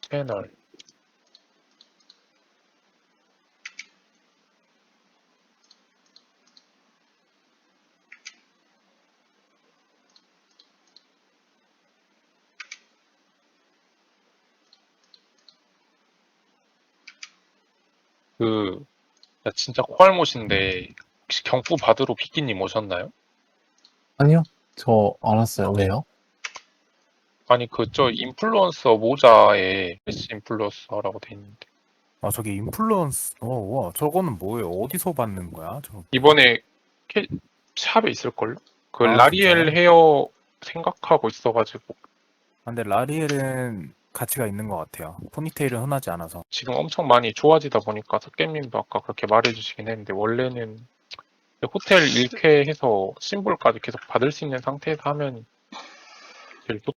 채널. 그, 야, 진짜 코알못인데, 혹시 경부 받으러 비키님 오셨나요? 아니요. 저 알았어요. 왜요? 아니, 그, 저, 인플루언서 모자에 메시 인플루언서라고 돼 있는데. 아 저기 인플루언스 어 와, 저거는 뭐예요? 어디서 받는 거야? 저 이번에 캐, 샵에 있을 걸요? 그 아, 라리엘 진짜요? 헤어 생각하고 있어가지고 아, 근데 라리엘은 가치가 있는 것 같아요. 포니테일은 흔하지 않아서. 지금 엄청 많이 좋아지다 보니까 석겜님도 아까 그렇게 말해주시긴 했는데 원래는 호텔 1회 해서 심볼까지 계속 받을 수 있는 상태에서 하면 제일 좋